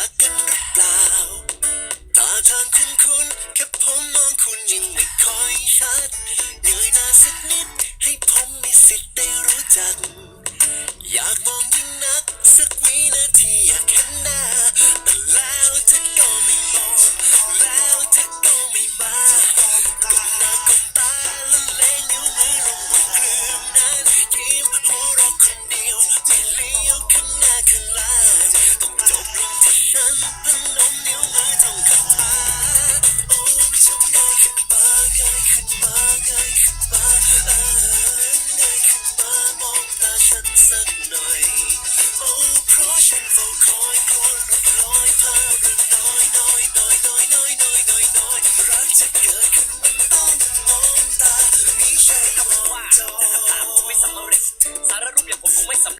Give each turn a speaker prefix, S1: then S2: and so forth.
S1: รักกันหรือเปล่าตาทางคุณคุณแค่ผมมองคุณยิ่งไม่ค่อยชัดเหนื่อยนาสักนิด ให้ผมมีสิทธิ์ได้รู้จัก อยากมองยิ่งนัก สักวินาทีอยากเห็นหน้า สักหน่อยโอ้เพราะฉันเฝ้าคอยกลัวหลุดลอยพาเรื่องน้อยน้อยน้อยน้อยน้อยน้อยน้อยน้อยรักจะเกิดขึ้นมันต้องมองตาไม่ใช่มองจอ
S2: ถามผมไม่สำเร็จสารรูปอย่างผมคงไม่สำ